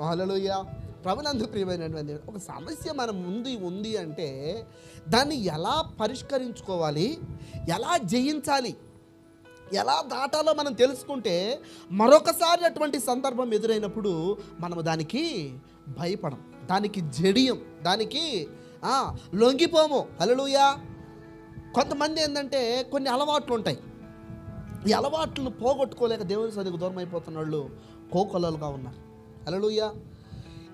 హలోయ ప్రభునందు ప్రియమైనటువంటి ఒక సమస్య మన ముందు ఉంది అంటే దాన్ని ఎలా పరిష్కరించుకోవాలి? ఎలా జయించాలి? ఎలా దాటాలో మనం తెలుసుకుంటే మరొకసారి అటువంటి సందర్భం ఎదురైనప్పుడు మనం దానికి భయపడం దానికి జడియం దానికి లొంగిపోము. హలోయ కొంతమంది ఏంటంటే కొన్ని అలవాట్లు ఉంటాయి. ఈ అలవాట్లను పోగొట్టుకోలేక దేవుని సరిగ్గా దూరం అయిపోతున్న వాళ్ళు కోకొల్లలుగా ఉన్నారు. అలలుయ్య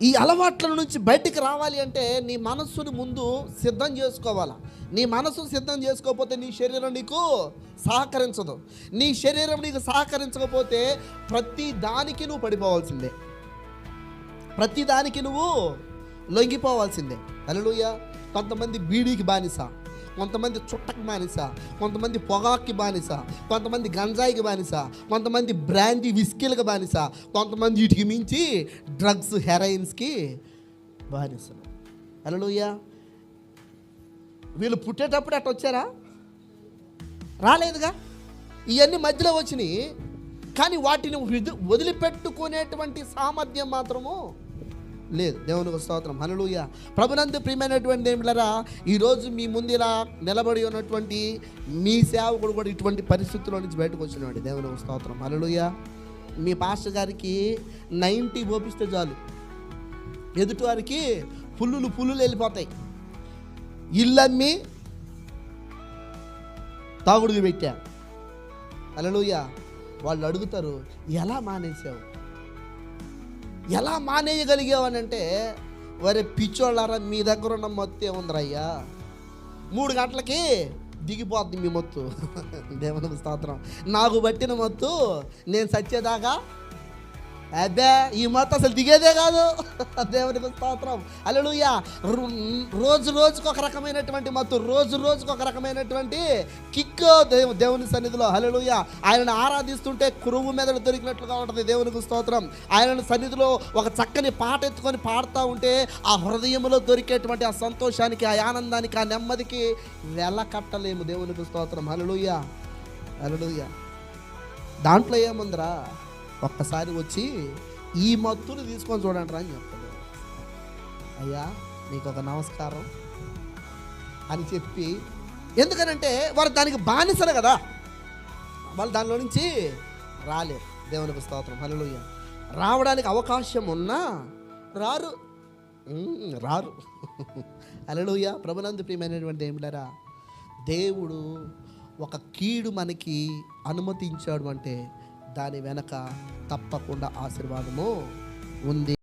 ఈ అలవాట్ల నుంచి బయటికి రావాలి అంటే నీ మనస్సుని ముందు సిద్ధం చేసుకోవాలా? నీ మనసు సిద్ధం చేసుకోకపోతే నీ శరీరం నీకు సహకరించదు. నీ శరీరం నీకు సహకరించకపోతే ప్రతి దానికి నువ్వు పడిపోవాల్సిందే. ప్రతి దానికి నువ్వు లొంగిపోవాల్సిందే. అలలుయ్య కొంతమంది బీడీకి బానిస. కొంతమంది చుట్టకి బానిస కొంతమంది పొగాకి బానిస కొంతమంది గంజాయికి బానిస కొంతమంది బ్రాండీ విస్కీలకు బానిస కొంతమంది వీటికి మించి డ్రగ్స్ హెరాయిన్స్కి బానిసలు. అలలుయ్య వీళ్ళు పుట్టేటప్పుడు అట్ట వచ్చారా? రాలేదుగా? ఇవన్నీ మధ్యలో వచ్చినాయి. కానీ వాటిని వదిలిపెట్టుకునేటువంటి సామర్థ్యం మాత్రము లేదు. దేవునికి స్తోత్రం. హనులుయ ప్రభునందు ప్రియమైనటువంటి ఏమిలరా ఈరోజు మీ ముందు నిలబడి ఉన్నటువంటి మీ సేవకుడు కూడా ఇటువంటి పరిస్థితుల్లో నుంచి బయటకు వచ్చినాడు. దేవునికి స్తోత్రం. హనులుయ మీ పాస్టర్ గారికి నైంటీ ఓపిస్తే చాలు. ఎదుటి వారికి పుల్లులు పుల్లులు వెళ్ళిపోతాయి. ఇల్లమ్మి తాగుడుకు పెట్టా. అలలుయ వాళ్ళు అడుగుతారు ఎలా మానేసావు ఎలా మానేయగలిగావు వరే పిచ్చోళ్ళారా మీ దగ్గర ఉన్న మత్తు ఏముందిరా మూడు గంటలకి దిగిపోద్ది మీ మొత్తు. దేవునికి స్తోత్రం. నాకు పట్టిన మత్తు నేను సచ్చేదాకా అదే ఈ మత అసలు దిగేదే కాదు. దేవునికి స్తోత్రం. అలలుయ రోజు రోజుకు ఒక రకమైనటువంటి మత్తు రోజు రోజుకు ఒక రకమైనటువంటి కిక్ దేవు దేవుని సన్నిధిలో. హలలుయ ఆయనను ఆరాధిస్తుంటే కురువు మెదడు దొరికినట్లుగా ఉంటుంది దేవునికి స్తోత్రం. ఆయన సన్నిధిలో ఒక చక్కని పాట ఎత్తుకొని పాడుతూ ఉంటే ఆ హృదయంలో దొరికేటువంటి ఆ సంతోషానికి ఆ ఆనందానికి ఆ నెమ్మదికి వెల కట్టలేము దేవునికి స్తోత్రం. హలలుయ హలలుయ దాంట్లో ఏముందిరా? ఒక్కసారి వచ్చి ఈ మత్తుని తీసుకొని చూడండి రా అని చెప్తాడు. అయ్యా నీకు ఒక నమస్కారం అని చెప్పి ఎందుకనంటే వారు దానికి బానిసలు కదా. వాళ్ళు దానిలో నుంచి రాలేరు. దేవునికి స్తోత్రం. హలోయ రావడానికి అవకాశం ఉన్నా రారు. రారు. అలలోయ ప్రభునందు ప్రియమైనటువంటి ఏమిటారా దేవుడు ఒక కీడు మనకి అనుమతించాడు అంటే దాని వెనక తప్పకుండా ఆశీర్వాదము ఉంది.